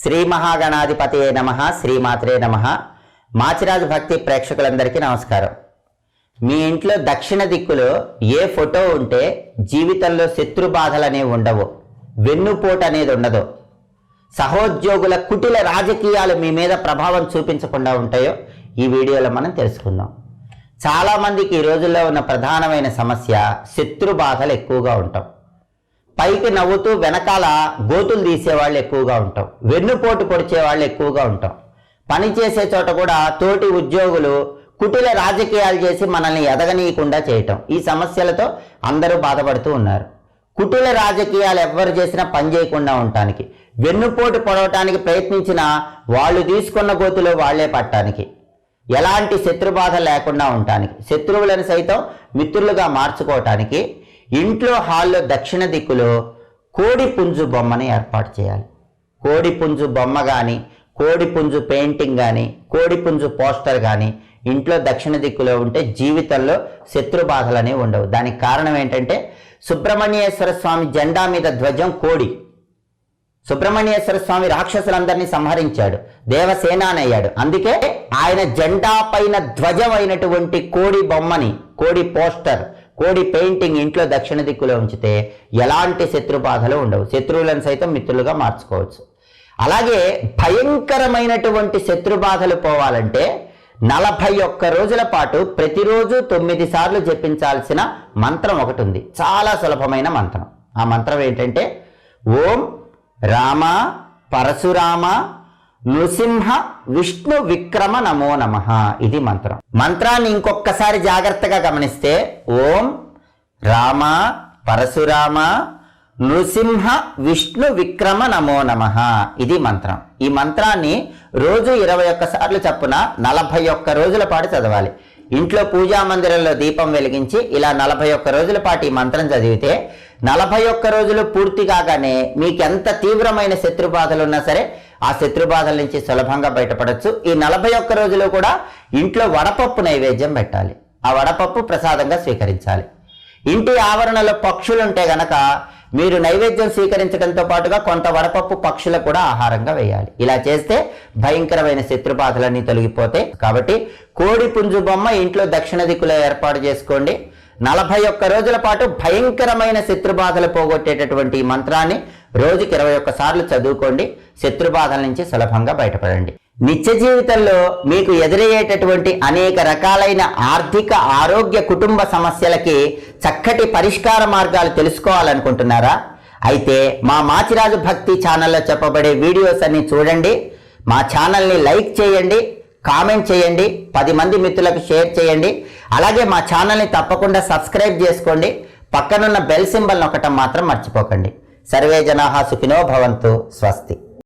శ్రీ మహాగణాధిపతి నమ శ్రీమాత్రే నమ. మాచిరాజు భక్తి ప్రేక్షకులందరికీ నమస్కారం. మీ ఇంట్లో దక్షిణ దిక్కులో ఏ ఫోటో ఉంటే జీవితంలో శత్రు బాధలు అనేవి ఉండవు వెన్నుపోటు అనేది ఉండదు. సహోద్యోగుల కుటిల రాజకీయాలు మీ మీద ప్రభావం చూపించకుండా ఉంటాయో ఈ వీడియోలో మనం తెలుసుకుందాం. చాలామందికి ఈ రోజుల్లో ఉన్న ప్రధానమైన సమస్య శత్రు బాధలు ఎక్కువగా ఉంటాం. పైకి నవ్వుతూ వెనకాల గోతులు తీసేవాళ్ళు ఎక్కువగా ఉంటాం. వెన్నుపోటు పొడిచే వాళ్ళు ఎక్కువగా ఉంటాం. పని చేసే చోట కూడా తోటి ఉద్యోగులు కుటిల రాజకీయాలు చేసి మనల్ని ఎదగనీయకుండా చేయటం. ఈ సమస్యలతో అందరూ బాధపడుతూ ఉన్నారు. కుటిల రాజకీయాలు ఎవ్వరు చేసినా పని చేయకుండా ఉండటానికి వెన్నుపోటు పొడవటానికి ప్రయత్నించిన వాళ్ళు తీసుకున్న గోతులో వాళ్ళే పట్టడానికి ఎలాంటి శత్రుబాధ లేకుండా ఉండటానికి శత్రువులను సైతం మిత్రులుగా మార్చుకోవటానికి ఇంట్లో హాల్లో దక్షిణ దిక్కులో కోడి పుంజు బొమ్మని ఏర్పాటు చేయాలి. కోడి పుంజు బొమ్మ కానీ కోడి పుంజు పెయింటింగ్ కానీ కోడి పుంజు పోస్టర్ కానీ ఇంట్లో దక్షిణ దిక్కులో ఉంటే జీవితంలో శత్రు బాధలు అనేవి ఉండవు. దానికి కారణం ఏంటంటే సుబ్రహ్మణ్యేశ్వర స్వామి జెండా మీద ధ్వజం కోడి. సుబ్రహ్మణ్యేశ్వర స్వామి రాక్షసులందరినీ సంహరించాడు. దేవసేనానయ్యాడు. అందుకే ఆయన జెండా పైన ధ్వజమైనటువంటి కోడి బొమ్మని కోడి పోస్టర్ కోడి పెయింటింగ్ ఇంట్లో దక్షిణ దిక్కులో ఉంచితే ఎలాంటి శత్రు బాధలు ఉండవు. శత్రువులను సైతం మిత్రులుగా మార్చుకోవచ్చు. అలాగే భయంకరమైనటువంటి శత్రు బాధలు పోవాలంటే నలభై ఒక్క రోజుల పాటు ప్రతిరోజు తొమ్మిది సార్లు జపించాల్సిన మంత్రం ఒకటి ఉంది. చాలా సులభమైన మంత్రం. ఆ మంత్రం ఏంటంటే ఓం రామ పరశురామ నృసింహ విష్ణు విక్రమ నమో నమ ఇది మంత్రం. మంత్రాన్ని ఇంకొకసారి జాగ్రత్తగా గమనిస్తే ఓం రామ పరశురామ నృసింహ విష్ణు విక్రమ నమో నమ ఇది మంత్రం. ఈ మంత్రాన్ని రోజు ఇరవై ఒక్క సార్లు చప్పున నలభై ఒక్క రోజుల పాటు చదవాలి. ఇంట్లో పూజా మందిరంలో దీపం వెలిగించి ఇలా నలభై ఒక్క రోజుల పాటు ఈ మంత్రం చదివితే నలభై ఒక్క రోజులు పూర్తి కాగానే మీకు ఎంత తీవ్రమైన శత్రు బాధలు ఉన్నా సరే ఆ శత్రు బాధల నుంచి సులభంగా బయటపడచ్చు. ఈ నలభై ఒక్క రోజులు కూడా ఇంట్లో వడపప్పు నైవేద్యం పెట్టాలి. ఆ వడపప్పు ప్రసాదంగా స్వీకరించాలి. ఇంటి ఆవరణలో పక్షులు ఉంటే గనక మీరు నైవేద్యం స్వీకరించడంతో పాటుగా కొంత వడపప్పు పక్షులకు కూడా ఆహారంగా వేయాలి. ఇలా చేస్తే భయంకరమైన శత్రుబాధలన్నీ తొలగిపోతాయి. కాబట్టి కోడి పుంజు బొమ్మ ఇంట్లో దక్షిణ దిక్కులో ఏర్పాటు చేసుకోండి. నలభై ఒక్క రోజుల పాటు భయంకరమైన శత్రుబాధలు పోగొట్టేటటువంటి ఈ మంత్రాన్ని రోజుకి ఇరవై ఒక్క సార్లు చదువుకోండి. శత్రుబాధల నుంచి సులభంగా బయటపడండి. నిత్య జీవితంలో మీకు ఎదురయ్యేటటువంటి అనేక రకాలైన ఆర్థిక ఆరోగ్య కుటుంబ సమస్యలకి చక్కటి పరిష్కార మార్గాలు తెలుసుకోవాలనుకుంటున్నారా? అయితే మా మాచిరాజు భక్తి ఛానల్లో చెప్పబడే వీడియోస్ అన్ని చూడండి. మా ఛానల్ని లైక్ చేయండి. కామెంట్ చేయండి పది మంది మిత్రులకు షేర్ చేయండి. అలాగే మా ఛానల్ని తప్పకుండా సబ్స్క్రైబ్ చేసుకోండి. పక్కనున్న బెల్ సింబల్ నొక్కటం మాత్రం మర్చిపోకండి. సర్వే జనాహా సుఖినో భవంతు స్వస్తి.